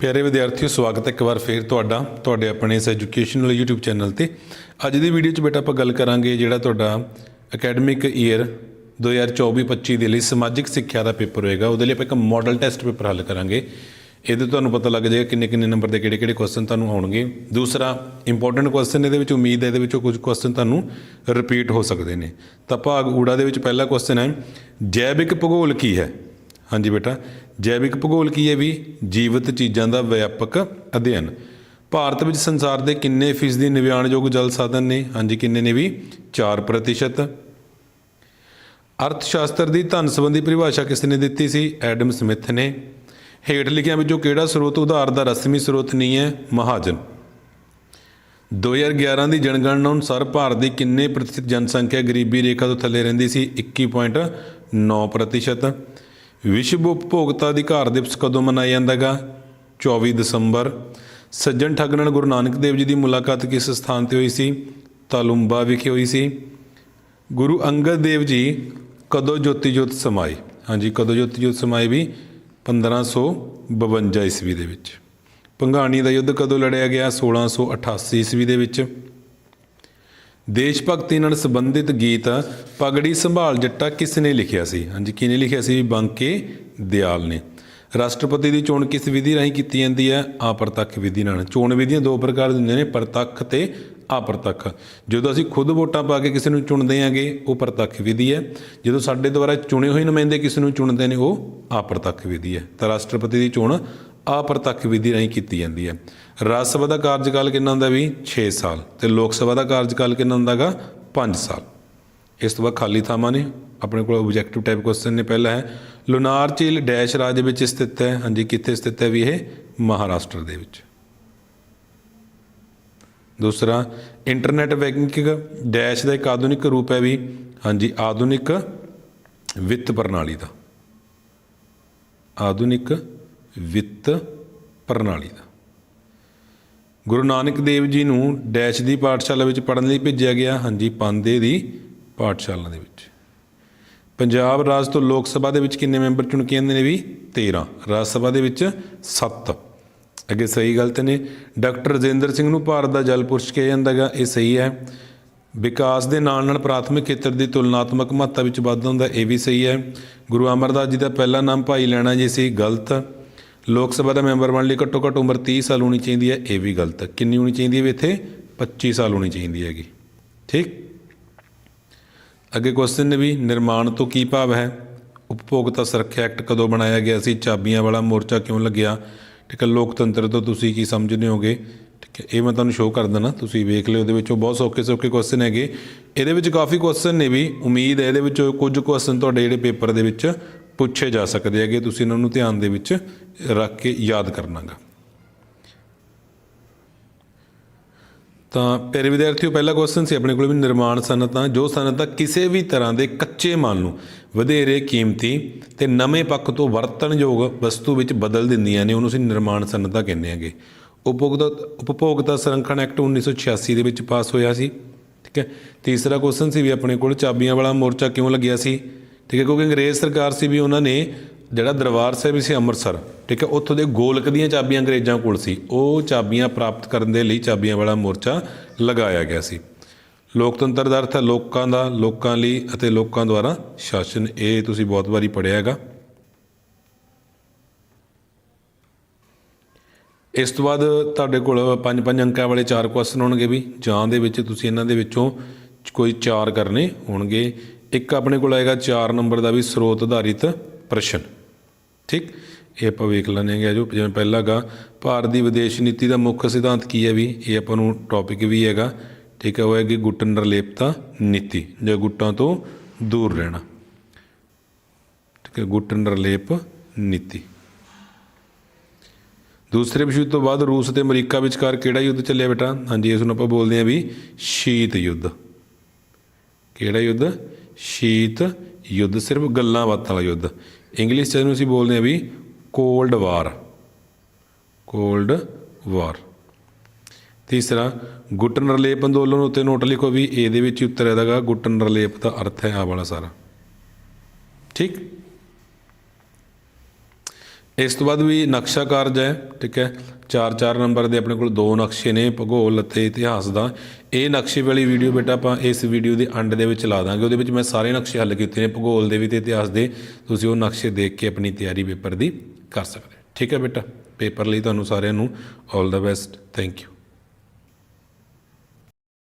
ਪਿਆਰੇ ਵਿਦਿਆਰਥੀਓ, ਸਵਾਗਤ ਹੈ ਇੱਕ ਵਾਰ ਫੇਰ ਤੁਹਾਡਾ, ਤੁਹਾਡੇ ਆਪਣੇ ਇਸ ਐਜੂਕੇਸ਼ਨਲ YouTube ਚੈਨਲ ਤੇ। ਅੱਜ ਦੀ ਵੀਡੀਓ 'ਚ ਬੇਟਾ ਆਪਾਂ ਗੱਲ ਕਰਾਂਗੇ ਜਿਹੜਾ ਤੁਹਾਡਾ ਅਕੈਡਮਿਕ ਈਅਰ 2024-25 ਦੇ ਲਈ ਸਮਾਜਿਕ ਸਿੱਖਿਆ ਦਾ ਪੇਪਰ ਹੋਏਗਾ। ਉਹਦੇ ਲਈ ਆਪਾਂ ਇੱਕ ਮਾਡਲ ਟੈਸਟ ਪੇਪਰ ਹੱਲ ਕਰਾਂਗੇ। ਇਹਦੇ ਤੋਂ ਤੁਹਾਨੂੰ ਪਤਾ ਲੱਗ ਜਾਏਗਾ ਕਿੰਨੇ ਕਿੰਨੇ ਨੰਬਰ ਦੇ ਕਿਹੜੇ ਕਿਹੜੇ ਕੁਐਸਚਨ ਤੁਹਾਨੂੰ ਆਉਣਗੇ। ਦੂਸਰਾ ਇੰਪੋਰਟੈਂਟ ਕੁਐਸਚਨ ਇਹਦੇ ਵਿੱਚ, ਉਮੀਦ ਹੈ ਇਹਦੇ ਵਿੱਚੋਂ ਕੁਝ ਕੁਐਸਚਨ ਤੁਹਾਨੂੰ ਰਿਪੀਟ ਹੋ ਸਕਦੇ ਨੇ। ਤਾਂ ਭਾਗ ਊੜਾ ਦੇ ਵਿੱਚ ਪਹਿਲਾ ਕੁਐਸਚਨ ਹੈ, ਜੈਵਿਕ ਭੂਗੋਲ ਕੀ ਹੈ? ਹਾਂਜੀ ਬੇਟਾ, ਜੈਵਿਕ ਭੂਗੋਲ ਕੀ ਹੈ ਵੀ? ਜੀਵਤ ਚੀਜ਼ਾਂ ਦਾ ਵਿਆਪਕ ਅਧਿਐਨ। ਭਾਰਤ ਵਿੱਚ ਸੰਸਾਰ ਦੇ ਕਿੰਨੇ ਫੀਸਦੀ ਨਿਵਿਆਣਯੋਗ ਜਲ ਸਾਧਨ ਨੇ? ਹਾਂਜੀ, ਕਿੰਨੇ ਨੇ ਵੀ? 4% ਅਰਥ ਸ਼ਾਸਤਰ ਦੀ ਧਨ ਸੰਬੰਧੀ ਪਰਿਭਾਸ਼ਾ ਕਿਸ ਨੇ ਦਿੱਤੀ ਸੀ? ਐਡਮ ਸਮਿਥ ਨੇ। ਹੇਠ ਲਿਖਿਆਂ ਵਿੱਚੋਂ ਕਿਹੜਾ ਸਰੋਤ ਉਧਾਰ ਦਾ ਰਸਮੀ ਸਰੋਤ ਨਹੀਂ ਹੈ? ਮਹਾਜਨ। 2011 ਦੀ ਜਨਗਣਨਾ ਅਨੁਸਾਰ ਭਾਰਤ ਦੀ ਕਿੰਨੇ ਪ੍ਰਤੀਸ਼ਤ ਜਨਸੰਖਿਆ ਗਰੀਬੀ ਰੇਖਾ ਤੋਂ ਥੱਲੇ ਰਹਿੰਦੀ ਸੀ? 21.9% ਵਿਸ਼ਵ ਉਪਭੋਗਤਾ ਅਧਿਕਾਰ ਦਿਵਸ ਕਦੋਂ ਮਨਾਇਆ ਜਾਂਦਾਗਾ? 24 ਦਸੰਬਰ। ਸੱਜਣ ਠੱਗ ਨਾਲ ਗੁਰੂ ਨਾਨਕ ਦੇਵ ਜੀ ਦੀ ਮੁਲਾਕਾਤ ਕਿਸ ਸਥਾਨ ਤੇ ਹੋਈ ਸੀ? ਤਾਲੁੰਬਾ ਵਿਖੇ ਹੋਈ ਸੀ। ਗੁਰੂ ਅੰਗਦ ਦੇਵ ਜੀ ਕਦੋਂ ਜੋਤੀ ਜੋਤ ਸਮਾਏ? ਹਾਂਜੀ, ਕਦੋਂ ਜੋਤੀ ਜੋਤ ਸਮਾਏ ਵੀ? 1552 ਈਸਵੀ ਦੇ ਵਿੱਚ। ਭੰਗਾਣੀ ਦਾ ਯੁੱਧ ਕਦੋਂ ਲੜਿਆ ਗਿਆ? 1688 ਈਸਵੀ ਦੇ ਵਿੱਚ। ਦੇਸ਼ ਭਗਤੀ ਨਾਲ ਸੰਬੰਧਿਤ ਗੀਤ ਪਗੜੀ ਸੰਭਾਲ ਜੱਟਾ ਕਿਸ ਨੇ ਲਿਖਿਆ ਸੀ? ਹਾਂਜੀ, ਕਿਹਨੇ ਲਿਖਿਆ ਸੀ? ਬੰਕੇ ਦਿਆਲ ਨੇ। ਰਾਸ਼ਟਰਪਤੀ ਦੀ ਚੋਣ ਕਿਸ ਵਿਧੀ ਰਾਹੀਂ ਕੀਤੀ ਜਾਂਦੀ ਹੈ? ਅਪਰਤੱਖ ਵਿਧੀ ਨਾਲ। ਚੋਣ ਵਿਧੀਆਂ ਦੋ ਪ੍ਰਕਾਰ ਦੇ ਹੁੰਦੀਆਂ ਨੇ, ਪ੍ਰਤੱਖ ਤੇ ਅਪਰਤੱਖ ਜਦੋਂ ਅਸੀਂ ਖੁਦ ਵੋਟਾਂ ਪਾ ਕੇ ਕਿਸੇ ਨੂੰ ਚੁਣਦੇ ਆਂਗੇ, ਉਹ ਪ੍ਰਤੱਖ ਵਿਧੀ ਹੈ। ਜਦੋਂ ਸਾਡੇ ਦੁਆਰਾ ਚੁਣੇ ਹੋਏ ਨੁਮਾਇੰਦੇ ਕਿਸੇ ਨੂੰ ਚੁਣਦੇ ਨੇ, ਉਹ ਅਪਰਤੱਖ ਵਿਧੀ ਹੈ। ਤਾਂ ਰਾਸ਼ਟਰਪਤੀ ਦੀ ਚੋਣ ਅਪਰਤੱਖ ਵਿਧੀ ਰਾਹੀਂ ਕੀਤੀ ਜਾਂਦੀ ਹੈ। ਰਾਜ ਸਭਾ ਦਾ ਕਾਰਜਕਾਲ ਕਿੰਨਾ ਹੁੰਦਾ ਵੀ? 6 ਸਾਲ। ਤੇ ਲੋਕ ਸਭਾ ਦਾ ਕਾਰਜਕਾਲ ਕਿੰਨਾ ਹੁੰਦਾਗਾ? 5 ਸਾਲ। ਇਸ ਤੋਂ ਬਾਅਦ ਖਾਲੀ ਥਾਵਾਂ ਨੇ। ਆਪਣੇ ਕੋਲ ਆਬਜੈਕਟਿਵ ਟਾਈਪ ਕੁਐਸਚਨ ਨੇ ਪਹਿਲਾ ਹੈ। ਲੁਨਾਰ ਝੀਲ ਡੈਸ਼ ਰਾਜ ਵਿੱਚ ਸਥਿਤ ਹੈ। ਹਾਂਜੀ, ਕਿੱਥੇ ਸਥਿਤ ਹੈ ਵੀ ਇਹ? ਮਹਾਰਾਸ਼ਟਰ ਦੇ ਵਿੱਚ। ਦੂਸਰਾ ਇੰਟਰਨੈਟ ਬੈਂਕਿੰਗ ਡੈਸ਼ ਦਾ ਇੱਕ ਆਧੁਨਿਕ ਰੂਪ ਹੈ ਵੀ? ਹਾਂਜੀ, ਆਧੁਨਿਕ ਵਿੱਤ ਪ੍ਰਣਾਲੀ ਦਾ। ਆਧੁਨਿਕ ਵਿੱਤ ਪ੍ਰਣਾਲੀ ਦਾ। ਗੁਰੂ ਨਾਨਕ ਦੇਵ ਜੀ ਨੂੰ ਡੈਸ਼ ਦੀ ਪਾਠਸ਼ਾਲਾ ਵਿੱਚ ਪੜ੍ਹਨ ਲਈ ਭੇਜਿਆ ਗਿਆ। ਹਾਂਜੀ ਪਾਂਦੇ ਦੀ ਪਾਠਸ਼ਾਲਾ ਦੇ ਵਿੱਚ। ਪੰਜਾਬ ਰਾਜ ਤੋਂ ਲੋਕ ਸਭਾ ਦੇ ਵਿੱਚ ਕਿੰਨੇ ਮੈਂਬਰ ਚੁਣ ਕੇ ਆਉਂਦੇ ਨੇ ਵੀ? 13 ਰਾਜ ਸਭਾ ਦੇ ਵਿੱਚ 7 ਅੱਗੇ ਸਹੀ ਗਲਤ ਨੇ। ਡਾਕਟਰ ਰਜਿੰਦਰ ਸਿੰਘ ਨੂੰ ਭਾਰਤ ਦਾ ਜਲ ਪੁਰਸ਼ ਕਿਹਾ ਜਾਂਦਾ ਹੈਗਾ। ਇਹ ਸਹੀ ਹੈ। ਵਿਕਾਸ ਦੇ ਨਾਲ ਨਾਲ ਪ੍ਰਾਥਮਿਕ ਖੇਤਰ ਦੀ ਤੁਲਨਾਤਮਕ ਮਹੱਤਤਾ ਵਿੱਚ ਵਾਧਾ ਹੁੰਦਾ, ਇਹ ਵੀ ਸਹੀ ਹੈ। ਗੁਰੂ ਅਮਰਦਾਸ ਜੀ ਦਾ ਪਹਿਲਾ ਨਾਮ ਭਾਈ ਲੈਣਾ ਜੀ ਸੀ, ਗਲਤ। ਲੋਕ ਸਭਾ ਦਾ ਮੈਂਬਰ ਬਣਨ ਲਈ ਘੱਟੋ ਘੱਟ ਉਮਰ 30 ਸਾਲ ਹੋਣੀ ਚਾਹੀਦੀ ਹੈ, ਇਹ ਵੀ ਗਲਤ ਹੈ। ਕਿੰਨੀ ਹੋਣੀ ਚਾਹੀਦੀ ਹੈ ਵੀ ਇੱਥੇ 25 ਸਾਲ ਹੋਣੀ ਚਾਹੀਦੀ ਹੈਗੀ। ਠੀਕ? ਅੱਗੇ ਕੁਐਸਚਨ ਨੇ ਵੀ ਨਿਰਮਾਣ ਤੋਂ ਕੀ ਭਾਵ ਹੈ? ਉਪਭੋਗਤਾ ਸੁਰੱਖਿਆ ਐਕਟ ਕਦੋਂ ਬਣਾਇਆ ਗਿਆ ਸੀ? ਚਾਬੀਆਂ ਵਾਲਾ ਮੋਰਚਾ ਕਿਉਂ ਲੱਗਿਆ? ਠੀਕ ਹੈ, ਲੋਕਤੰਤਰ ਤੋਂ ਤੁਸੀਂ ਕੀ ਸਮਝਦੇ ਹੋਗੇ? ਠੀਕ ਹੈ, ਇਹ ਮੈਂ ਤੁਹਾਨੂੰ ਸ਼ੋਅ ਕਰ ਦਿੰਦਾ, ਤੁਸੀਂ ਵੇਖ ਲਿਓ ਉਹਦੇ ਵਿੱਚੋਂ ਬਹੁਤ ਸੌਖੇ ਸੌਖੇ ਕੁਐਸਚਨ ਹੈਗੇ। ਇਹਦੇ ਵਿੱਚ ਕਾਫੀ ਕੁਐਸਚਨ ਨੇ ਵੀ, ਉਮੀਦ ਹੈ ਇਹਦੇ ਵਿੱਚੋਂ ਕੁਝ ਕੁਐਸਚਨ ਤੁਹਾਡੇ ਜਿਹੜੇ ਪੇਪਰ ਦੇ ਵਿੱਚ ਪੁੱਛੇ ਜਾ ਸਕਦੇ ਹੈਗੇ, ਤੁਸੀਂ ਇਹਨਾਂ ਨੂੰ ਧਿਆਨ ਦੇ ਵਿੱਚ ਰੱਖ ਕੇ ਯਾਦ ਕਰਨਾਗਾ। ਤਾਂ ਪਿਆਰੇ ਵਿਦਿਆਰਥੀਓ, ਪਹਿਲਾ ਕੁਐਸਚਨ ਸੀ, ਆਪਣੇ ਕੋਲ ਵੀ ਨਿਰਮਾਣ ਸਨਅਤਾਂ, ਜੋ ਸਨਅਤਾਂ ਕਿਸੇ ਵੀ ਤਰ੍ਹਾਂ ਦੇ ਕੱਚੇ ਮਾਲ ਨੂੰ ਵਧੇਰੇ ਕੀਮਤੀ ਤੇ ਨਵੇਂ ਪੱਖ ਤੋਂ ਵਰਤਣਯੋਗ ਵਸਤੂ ਵਿੱਚ ਬਦਲ ਦਿੰਦੀਆਂ ਨੇ, ਉਹਨੂੰ ਅਸੀਂ ਨਿਰਮਾਣ ਸਨਅਤਾਂ ਕਹਿੰਦੇ ਹਾਂਗੇ। ਉਪਭੋਗਤਾ ਉਪਭੋਗਤਾ ਸੰਰਖਣ ਐਕਟ 1986 ਦੇ ਵਿੱਚ ਪਾਸ ਹੋਇਆ ਸੀ, ਠੀਕ ਹੈ? ਤੀਸਰਾ ਕੁਐਸਚਨ ਸੀ ਵੀ ਆਪਣੇ ਕੋਲ ਚਾਬੀਆਂ ਵਾਲਾ ਮੋਰਚਾ ਕਿਉਂ ਲੱਗਿਆ ਸੀ? ਠੀਕ ਹੈ, ਕਿਉਂਕਿ ਅੰਗਰੇਜ਼ ਸਰਕਾਰ ਸੀ ਵੀ ਉਹਨਾਂ ਨੇ ਜਿਹੜਾ ਦਰਬਾਰ ਸਾਹਿਬ ਸੀ ਅੰਮ੍ਰਿਤਸਰ, ਠੀਕ ਹੈ, ਉੱਥੋਂ ਦੇ ਗੋਲਕ ਦੀਆਂ ਚਾਬੀਆਂ ਅੰਗਰੇਜ਼ਾਂ ਕੋਲ ਸੀ। ਉਹ ਚਾਬੀਆਂ ਪ੍ਰਾਪਤ ਕਰਨ ਦੇ ਲਈ ਚਾਬੀਆਂ ਵਾਲਾ ਮੋਰਚਾ ਲਗਾਇਆ ਗਿਆ ਸੀ। ਲੋਕਤੰਤਰ ਦਾ ਅਰਥ ਹੈ ਲੋਕਾਂ ਦਾ, ਲੋਕਾਂ ਲਈ ਅਤੇ ਲੋਕਾਂ ਦੁਆਰਾ ਸ਼ਾਸਨ। ਇਹ ਤੁਸੀਂ ਬਹੁਤ ਵਾਰੀ ਪੜ੍ਹਿਆ ਹੈਗਾ। ਇਸ ਤੋਂ ਬਾਅਦ ਤੁਹਾਡੇ ਕੋਲ ਪੰਜ ਪੰਜ ਅੰਕਾਂ ਵਾਲੇ ਚਾਰ ਕੁਐਸਚਨ ਹੋਣਗੇ ਵੀ, ਜਾਂ ਦੇ ਵਿੱਚ ਤੁਸੀਂ ਇਹਨਾਂ ਦੇ ਵਿੱਚੋਂ ਕੋਈ ਚਾਰ ਕਰਨੇ ਹੋਣਗੇ। ਇੱਕ ਆਪਣੇ ਕੋਲ ਆਏਗਾ 4 ਨੰਬਰ ਦਾ ਵੀ ਸਰੋਤ ਆਧਾਰਿਤ ਪ੍ਰਸ਼ਨ। ਠੀਕ? ਇਹ ਆਪਾਂ ਵੇਖ ਲੈਣੇ ਹੈਗੇ ਜੋ ਜਿਵੇਂ ਪਹਿਲਾ ਗਾ, ਭਾਰਤ ਦੀ ਵਿਦੇਸ਼ ਨੀਤੀ ਦਾ ਮੁੱਖ ਸਿਧਾਂਤ ਕੀ ਹੈ ਵੀ, ਇਹ ਆਪਾਂ ਨੂੰ ਟੌਪਿਕ ਵੀ ਹੈਗਾ। ਠੀਕ ਹੈ, ਉਹ ਹੈ ਕਿ ਗੁੱਟ ਨਿਰਲੇਪਤਾ ਨੀਤੀ, ਜਾਂ ਗੁੱਟਾਂ ਤੋਂ ਦੂਰ ਰਹਿਣਾ। ਠੀਕ ਹੈ ਗੁੱਟ ਨਿਰਲੇਪ ਨੀਤੀ। ਦੂਸਰੇ ਵਿਸ਼ਵ ਯੁੱਧ ਤੋਂ ਬਾਅਦ ਰੂਸ ਅਤੇ ਅਮਰੀਕਾ ਵਿਚਕਾਰ ਕਿਹੜਾ ਯੁੱਧ ਚੱਲਿਆ ਬੇਟਾ? ਹਾਂਜੀ, ਇਸ ਨੂੰ ਆਪਾਂ ਬੋਲਦੇ ਹਾਂ ਵੀ ਸ਼ੀਤ ਯੁੱਧ। ਕਿਹੜਾ ਯੁੱਧ? ਸ਼ੀਤ ਯੁੱਧ, ਸਿਰਫ ਗੱਲਾਂ ਬਾਤਾਂ ਵਾਲਾ ਯੁੱਧ। ਇੰਗਲਿਸ਼ ਚ ਇਹਨੂੰ ਅਸੀਂ ਬੋਲਦੇ ਹਾਂ ਵੀ ਕੋਲਡ ਵਾਰ ਕੋਲਡ ਵਾਰ ਤੀਸਰਾ ਗੁੱਟ ਨਿਰਲੇਪ ਅੰਦੋਲਨ ਉੱਤੇ ਨੋਟ ਲਿਖੋ ਵੀ ਇਹਦੇ ਵਿੱਚ ਹੀ ਉੱਤਰ ਆਦਾਗਾ ਗੁੱਟਨ ਰਲੇਪ ਦਾ ਅਰਥ ਹੈ ਆ ਵਾਲਾ ਸਾਰਾ। ਠੀਕ? ਇਸ ਤੋਂ ਬਾਅਦ ਵੀ ਨਕਸ਼ਾ ਕਾਰਜ ਹੈ, ਠੀਕ ਹੈ? 4-4 ਨੰਬਰ ਦੇ ਆਪਣੇ ਕੋਲ ਦੋ ਨਕਸ਼ੇ ਨੇ, ਭੂਗੋਲ ਅਤੇ ਇਤਿਹਾਸ ਦਾ। ਇਹ ਨਕਸ਼ੇ ਵਾਲੀ ਵੀਡੀਓ ਬੇਟਾ ਆਪਾਂ ਇਸ ਵੀਡੀਓ ਦੇ ਅੰਡ ਦੇ ਵਿੱਚ ਲਾ ਦਾਂਗੇ। ਉਹਦੇ ਵਿੱਚ ਮੈਂ ਸਾਰੇ ਨਕਸ਼ੇ ਹੱਲ ਕੀਤੇ ਨੇ, ਭੂਗੋਲ ਦੇ ਵੀ ਤੇ ਇਤਿਹਾਸ ਦੇ। ਤੁਸੀਂ ਉਹ ਨਕਸ਼ੇ ਦੇਖ ਕੇ ਆਪਣੀ ਤਿਆਰੀ ਪੇਪਰ ਦੀ ਕਰ ਸਕਦੇ ਠੀਕ ਹੈ ਬੇਟਾ? ਪੇਪਰ ਲਈ ਤੁਹਾਨੂੰ ਸਾਰਿਆਂ ਨੂੰ 올 ਦਾ ਬੈਸਟ ਥੈਂਕ ਯੂ